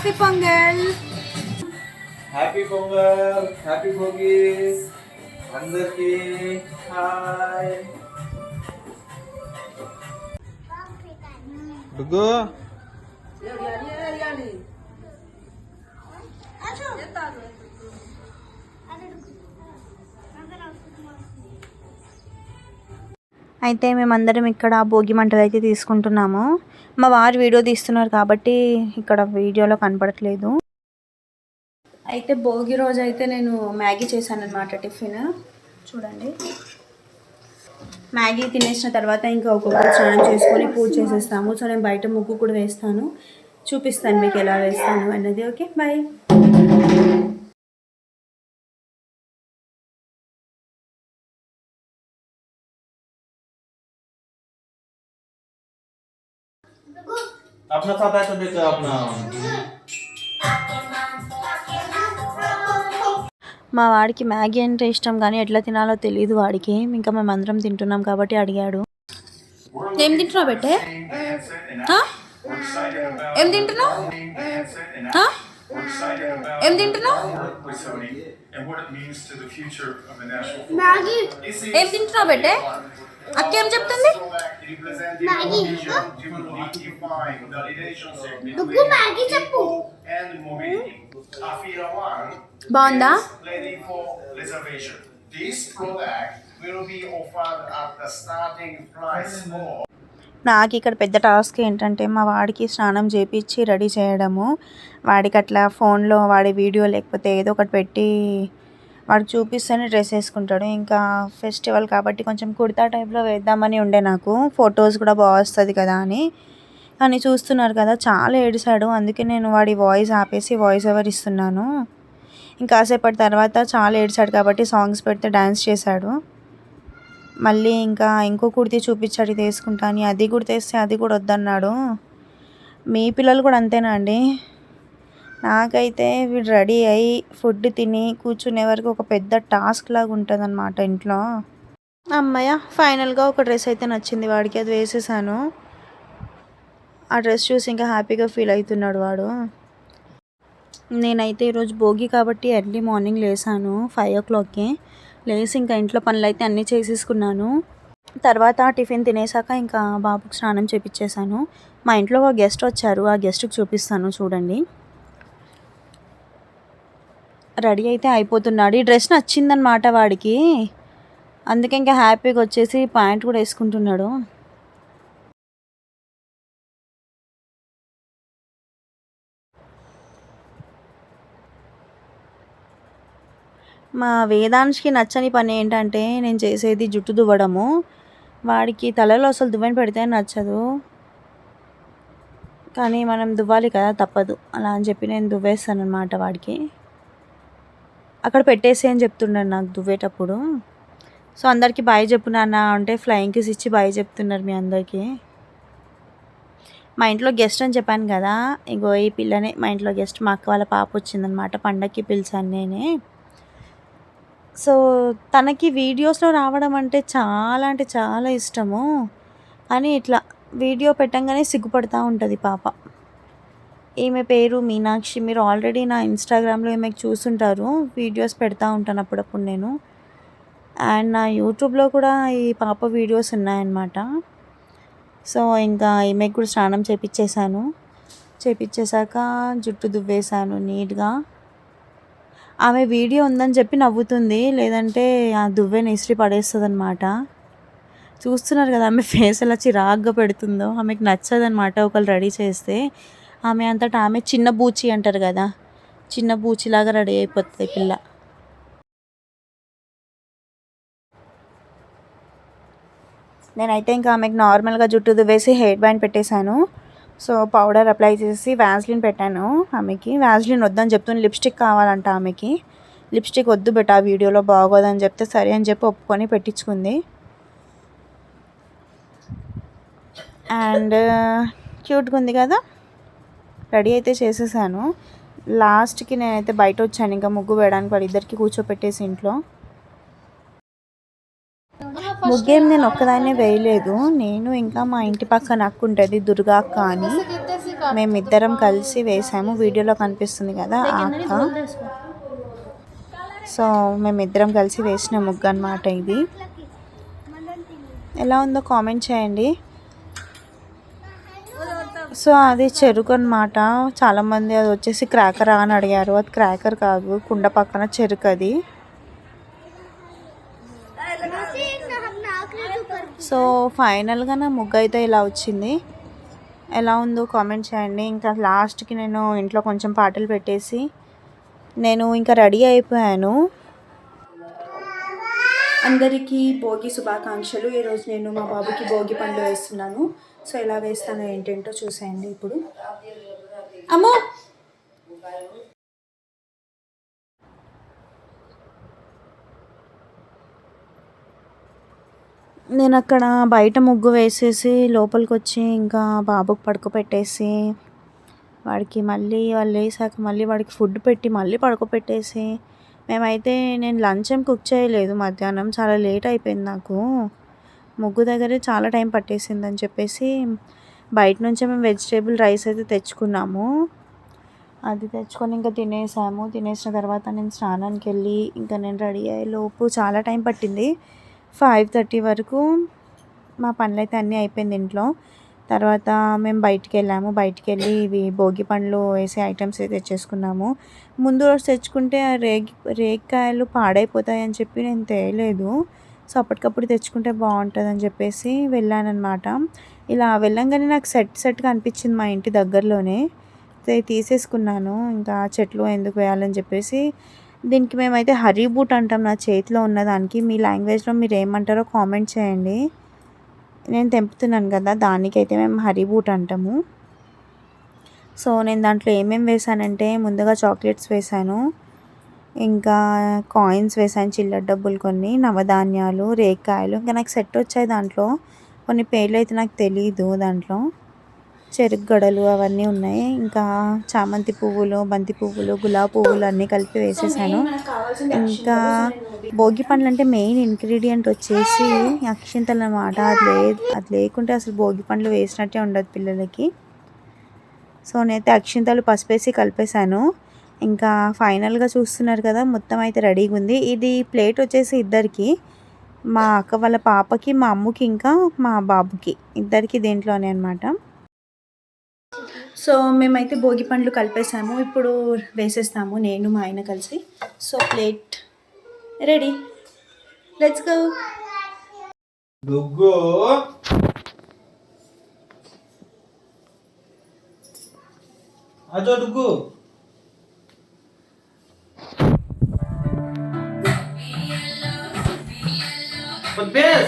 happy Pongal happy Pongal happy Bhogi అందరికి hi డుగ్గు అయితే మేమందరం ఇక్కడ భోగి మంటలు అయితే తీసుకుంటున్నాము. మా వారు వీడియో తీస్తున్నారు కాబట్టి ఇక్కడ వీడియోలో కనపడట్లేదు. అయితే భోగి రోజు అయితే నేను మ్యాగీ చేశాను అనమాట టిఫిన్. చూడండి. మ్యాగీ తినేసిన తర్వాత ఇంకా ఒక్కొక్కరు స్నానం చేసుకొని పూజ చేసేస్తాము. సో నేను బయట ముగ్గు కూడా వేస్తాను. చూపిస్తాను మీకు ఎలా వేస్తాను అన్నది. Okay bye. अपना साथ है तो देखो अपना మా వాడికి మ్యాగీ అంటే ఇష్టం కానీ ఎట్లా తినాలో తెలియదు వాడికి ఇంకా మేము అందరం తింటున్నాం కాబట్టి అడిగాడు ఏం తింటున్నావు బెట్టే ఆ? ఏం తింటున్నావు ఆ? ఏం తింటున్నావు and what it means to the future of the national ఏం తింటున్నావు బెట్టే అక్క ఏం చెప్తుంది representing vision to define the relationship between people and mobility. Afira One బాగుందా is ready for reservation. This product will be offered at the starting price of నాకు ఇక్కడ పెద్ద task ఏంటంటే మా వాడికి స్నానం చేపించి రెడీ చేయడము. వాడికి అట్లా ఫోన్లో వాడి వీడియో లేకపోతే ఏదో ఒకటి పెట్టి వాడు చూపిస్తేనే డ్రెస్ వేసుకుంటాడు. ఇంకా ఫెస్టివల్ కాబట్టి కొంచెం కుర్తా టైప్లో వేద్దామని ఉండే నాకు. ఫొటోస్ కూడా బాగా వస్తుంది కదా అని. కానీ చూస్తున్నారు కదా చాలా ఏడిశాడు. అందుకే నేను వాడి వాయిస్ ఆపేసి వాయిస్ ఓవర్ ఇస్తున్నాను. ఇంకాసేపటి తర్వాత చాలా ఏడిశాడు కాబట్టి సాంగ్స్ పెడితే డ్యాన్స్ చేశాడు. మళ్ళీ ఇంకా ఇంకో కుర్తీ చూపించాడు ఇది వేసుకుంటా అని. అది కూడా తెస్తే అది కూడా వద్దన్నాడు. మీ పిల్లలు కూడా అంతేనా అండి? నాకైతే వీడు రెడీ అయ్యి ఫుడ్ తిని కూర్చునే వరకు ఒక పెద్ద టాస్క్ లాగా ఉంటుంది అనమాట ఇంట్లో. అమ్మయ్య ఫైనల్గా ఒక డ్రెస్ అయితే నచ్చింది వాడికి అది వేసేసాను. ఆ డ్రెస్ చూసి ఇంకా హ్యాపీగా ఫీల్ అవుతున్నాడు వాడు. నేనైతే ఈరోజు భోగి కాబట్టి ఎర్లీ మార్నింగ్ లేసాను ఫైవ్ ఓ క్లాక్కి. లేసి ఇంకా ఇంట్లో పనులు అయితే అన్నీ చేసేసుకున్నాను. తర్వాత టిఫిన్ తినేసాక ఇంకా బాబుకి స్నానం చేపించేశాను మా ఇంట్లో ఒక గెస్ట్ వచ్చారు. ఆ గెస్ట్కి చూపిస్తాను చూడండి. రెడీ అయితే అయిపోతున్నాడు. ఈ డ్రెస్ నచ్చిందనమాట వాడికి. అందుకే ఇంకా హ్యాపీగా వచ్చేసి ప్యాంట్ కూడా వేసుకుంటున్నాడు. మా వేదాంశ్కి నచ్చని పని ఏంటంటే నేను చేసేది జుట్టు దువ్వడము. వాడికి తలలో అసలు దువ్వని పెడితే నచ్చదు. కానీ మనం దువ్వాలి కదా తప్పదు. అలా అని చెప్పి నేను దువ్వేస్తాను అనమాట వాడికి. అక్కడ పెట్టేసి అని చెప్తున్నాడు నాకు దువ్వేటప్పుడు. సో అందరికీ బాయ్ చెప్పు నాన్న అంటే ఫ్లయింగ్ కిస్ ఇచ్చి బాయ్ చెప్తున్నారు మీ అందరికీ. మా ఇంట్లో గెస్ట్ అని చెప్పాను కదా ఇగో ఈ పిల్లనే మా ఇంట్లో గెస్ట్ మా అక్క వాళ్ళ పాప వచ్చిందనమాట పండక్కి పిలిచాను నేనే. సో తనకి వీడియోస్లో రావడం అంటే చాలా అంటే చాలా ఇష్టము. అని ఇట్లా వీడియో పెట్టంగానే సిగ్గుపడతా ఉంటుంది పాప. ఈమె పేరు మీనాక్షి. మీరు ఆల్రెడీ నా ఇన్స్టాగ్రామ్లో ఈమెకు చూసుంటారు. వీడియోస్ పెడతా ఉంటాను అప్పుడప్పుడు నేను. అండ్ నా యూట్యూబ్లో కూడా ఈ పాప వీడియోస్ ఉన్నాయన్నమాట. సో ఇంకా ఈమెకు కూడా స్నానం చేపించేశాను చేపించేశాక జుట్టు దువ్వేశాను నీట్గా. ఆమె వీడియో ఉందని చెప్పి నవ్వుతుంది. లేదంటే ఆ దువ్వెని ఇస్త్రీ పడేస్తుంది అనమాట చూస్తున్నారు కదా ఆమె ఫేస్ ఎలా చిరాగ్గా పెడుతుందో. ఆమెకు నచ్చదనమాట ఒకళ్ళు రెడీ చేస్తే. ఆమె అంతటా ఆమె చిన్న బూచి అంటారు కదా. చిన్న బూచిలాగా రెడీ అయిపోతుంది పిల్ల. నేనైతే ఇంకా ఆమెకు నార్మల్గా జుట్టు దువ్వేసి హెయిర్ బ్యాండ్ పెట్టేశాను. సో పౌడర్ అప్లై చేసి వ్యాజ్లిన్ పెట్టాను ఆమెకి. వ్యాజ్లిన్ వద్దని చెప్తుంది. లిప్స్టిక్ కావాలంట ఆమెకి. లిప్స్టిక్ వద్దు బెట ఆ వీడియోలో బాగోదని చెప్తే సరే అని చెప్పి ఒప్పుకొని పెట్టించుకుంది. అండ్ క్యూట్గా uh, ఉంది కదా? రెడీ అయితే చేసేసాను. లాస్ట్కి నేనైతే బయట వచ్చాను. ఇంకా ముగ్గు వేయడానికి వాళ్ళిద్దరికి కూర్చోపెట్టేసి ఇంట్లో. ముగ్గేం నేను ఒక్కదాన్నే వేయలేదు. నేను ఇంకా మా ఇంటి పక్కన అక్క ఉంటుంది దుర్గా అక్క అని మేమిద్దరం కలిసి వేసాము. వీడియోలో కనిపిస్తుంది కదా ఆ అక్క. సో మేమిద్దరం కలిసి వేసిన ముగ్గు అనమాట ఇది. ఎలా ఉందో కామెంట్ చేయండి. సో అది చెరుకు అనమాట చాలామంది అది వచ్చేసి క్రాకర్ అని అడిగారు. అది క్రాకర్ కాదు కుండ పక్కన చెరుకు అది. సో ఫైనల్గా నా ముగ్గు అయితే ఇలా వచ్చింది. ఎలా ఉందో కామెంట్ చేయండి. ఇంకా లాస్ట్కి నేను ఇంట్లో కొంచెం పాటలు పెట్టేసి నేను ఇంకా రెడీ అయిపోయాను. అందరికీ భోగి శుభాకాంక్షలు. ఈరోజు నేను మా బాబుకి భోగి పండు వేస్తున్నాను. సో ఎలా వేస్తానో ఏంటేంటో చూసేయండి ఇప్పుడు. అమ్మో! నేను అక్కడ బయట ముగ్గు వేసేసి లోపలికి వచ్చి ఇంకా బాబుకి పడుకోపెట్టేసి వాడికి మళ్ళీ వాళ్ళు వేసాక మళ్ళీ వాడికి ఫుడ్ పెట్టి మళ్ళీ పడుకోపెట్టేసి మేమైతే నేను లంచ్ ఏం కుక్ చేయలేదు మధ్యాహ్నం చాలా లేట్ అయిపోయింది నాకు. ముగ్గు దగ్గరే చాలా టైం పట్టేసిందని చెప్పేసి బయట నుంచే మేము వెజిటేబుల్ రైస్ అయితే తెచ్చుకున్నాము. అది తెచ్చుకొని ఇంకా తినేసాము. తినేసిన తర్వాత నేను స్నానానికి వెళ్ళి ఇంకా నేను రెడీ అయ్యే లోపు చాలా టైం పట్టింది. ఫైవ్ థర్టీ వరకు మా పనులు అయితే అన్నీ అయిపోయింది ఇంట్లో. తర్వాత మేము బయటికి వెళ్ళాము. బయటికి వెళ్ళి ఇవి భోగి పండ్లు వేసే ఐటమ్స్ అయితే తెచ్చేసుకున్నాము. ముందు రోజు తెచ్చుకుంటే ఆ రేగి రేగికాయలు పాడైపోతాయి అని చెప్పి నేను తేయలేదు. సో అప్పటికప్పుడు తెచ్చుకుంటే బాగుంటుంది అని చెప్పేసి వెళ్ళానమాట ఇలా వెళ్ళంగానే నాకు సెట్ సెట్గా అనిపించింది మా ఇంటి దగ్గరలోనే. తీసేసుకున్నాను. ఇంకా చెట్లు ఎందుకు వేయాలని చెప్పేసి దీనికి మేమైతే హరీ బూట్ అంటాం. నా చేతిలో ఉన్నదానికి మీ లాంగ్వేజ్లో మీరు ఏమంటారో కామెంట్ చేయండి. నేను తెంపుతున్నాను కదా దానికైతే మేము హరీ బూట్ అంటాము. సో నేను దాంట్లో ఏమేమి వేసానంటే ముందుగా చాక్లెట్స్ వేసాను ఇంకా కాయిన్స్ వేసాను చిల్లర డబ్బులు కొన్ని నవధాన్యాలు రేకాయలు ఇంకా నాకు సెట్ వచ్చాయి దాంట్లో. కొన్ని పేర్లు అయితే నాకు తెలియదు దాంట్లో. చెరుకు గడలు అవన్నీ ఉన్నాయి. ఇంకా చామంతి పువ్వులు బంతి పువ్వులు గులాబీ పువ్వులు అన్నీ కలిపి వేసేసాను. ఇంకా భోగి పండ్లు అంటే మెయిన్ ఇంగ్రీడియంట్ వచ్చేసి అక్షింతలు అనమాట అది లే అది లేకుంటే అసలు భోగి పండ్లు వేసినట్టే ఉండదు పిల్లలకి. సో నేనైతే అక్షింతలు పసుపేసి కలిపేశాను. ఇంకా ఫైనల్గా చూస్తున్నారు కదా మొత్తం అయితే రెడీగా ఉంది. ఇది ప్లేట్ వచ్చేసి ఇద్దరికి. మా అక్క వాళ్ళ పాపకి మా అమ్మకి ఇంకా మా బాబుకి. ఇద్దరికి దీంట్లోనే అనమాట సో మేమైతే భోగి పండ్లు కలిపేసాము. ఇప్పుడు వేసేస్తాము నేను మా ఆయన కలిసి. So plate ready. Let's go go అజో డుగ్గు But.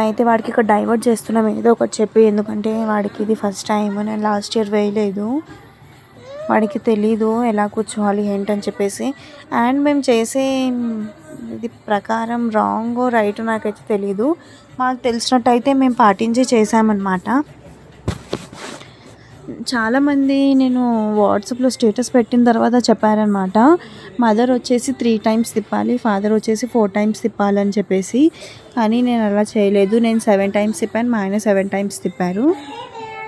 అయితే వాడికి ఇక్కడ డైవర్ట్ చేస్తున్నాం. ఏదో ఒకటి చెప్పి. ఎందుకంటే వాడికి ఇది ఫస్ట్ టైం నేను లాస్ట్ ఇయర్ వేయలేదు. వాడికి తెలీదు ఎలా కూర్చోవాలి ఏంటని చెప్పేసి. అండ్ మేము చేసే ఇది ప్రకారం రాంగ్ రైట్ నాకైతే తెలీదు. మాకు తెలిసినట్టయితే మేము పాటించి చేసామన్నమాట చాలామంది నేను వాట్సాప్లో స్టేటస్ పెట్టిన తర్వాత చెప్పారనమాట మదర్ వచ్చేసి త్రీ టైమ్స్ తిప్పాలి ఫాదర్ వచ్చేసి ఫోర్ టైమ్స్ తిప్పాలని చెప్పేసి. కానీ నేను అలా చేయలేదు. నేను సెవెన్ టైమ్స్ తిప్పాను మా ఆయన సెవెన్ టైమ్స్ తిప్పారు.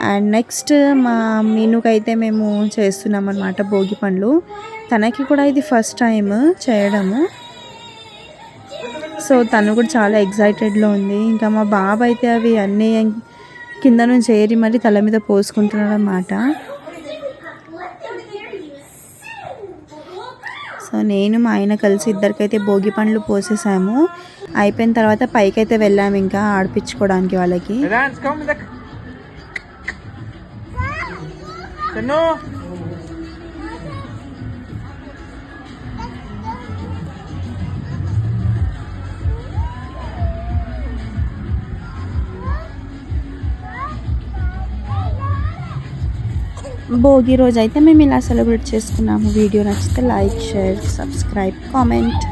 అండ్ నెక్స్ట్ మా మీనుకైతే మేము చేస్తున్నాం అనమాట భోగి పండ్లు. తనకి కూడా ఇది ఫస్ట్ టైం చేయడము. సో తను కూడా చాలా ఎగ్జైటెడ్లో ఉంది. ఇంకా మా బాబు అయితే అవి అన్నీ కింద నుంచి ఏరి మరి తల మీద పోసుకుంటున్నాడు సో నేను మా ఆయన కలిసి ఇద్దరికైతే భోగి పండ్లు పోసేసాము. అయిపోయిన తర్వాత పైకైతే వెళ్ళాము ఇంకా ఆడిపించుకోవడానికి వాళ్ళకి. భోగి రోజు అయితే మేము ఇలా సెలబ్రేట్ చేసుకున్నాము. వీడియో నచ్చితే లైక్ షేర్ సబ్స్క్రైబ్ కామెంట్.